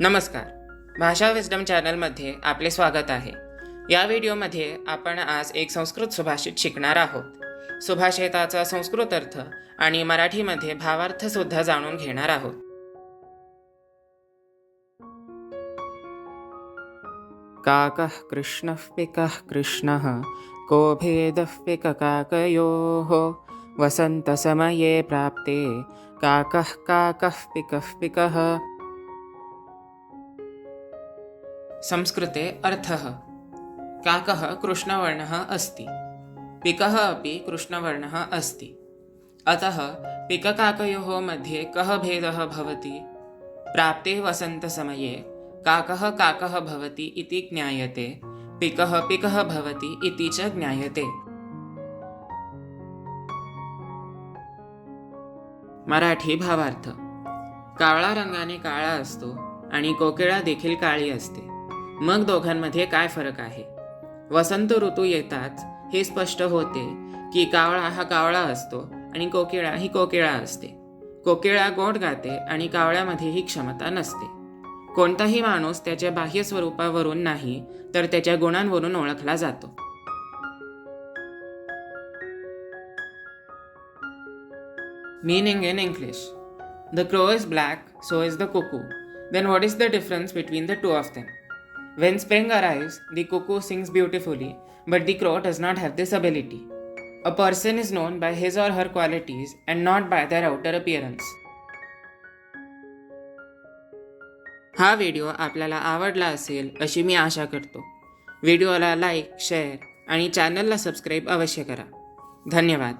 नमस्कार. भाषा विजडम चॅनलमध्ये आपले स्वागत आहे. या व्हिडिओमध्ये आपण आज एक संस्कृत सुभाषित शिकणार आहोत. सुभाषिताचा संस्कृत अर्थ आणि मराठीमध्ये भावार्थसुद्धा जाणून घेणार आहोत. काकः कृष्णः पिकः कृष्णः को भेदः पिककाकयोः वसन्तसमये प्राप्ते काकः काकः पिकः पिकः। संस्कृते अर्थः। काकः कृष्णवर्णः अस्ति। पिकः अपि कृष्णवर्णः अस्ति। अतः पिककाकयोः मध्ये कः भेदः भवति? प्राप्ते वसन्तसमये काकः काकः भवति इति ज्ञायते। पिकः पिकः भवति इति च ज्ञायते। मराठी भावार्थ। कावळा रंगाने काळा असतो आणि कोकिळा देखील काळी असते। मग दोघांमध्ये काय फरक आहे? वसंत ऋतू येताच हे स्पष्ट होते की कावळा हा कावळा असतो आणि कोकिळा ही कोकिळा असते. कोकिळा गोड गाते आणि कावळ्यामध्ये ही क्षमता नसते. कोणताही माणूस त्याच्या बाह्य स्वरूपावरून नाही तर त्याच्या गुणांवरून ओळखला जातो. Meaning in English. The crow is black, so is the cuckoo. Then what is the difference between the two of them? When spring arrives, the cuckoo sings beautifully, but the crow does not have this ability. A person is known by his or her qualities and not by their outer appearance. हा video आपल्याला आवडला असेल अशी मी आशा करतो व्हिडिओला like share आणि चॅनलला subscribe अवश्य करा धन्यवाद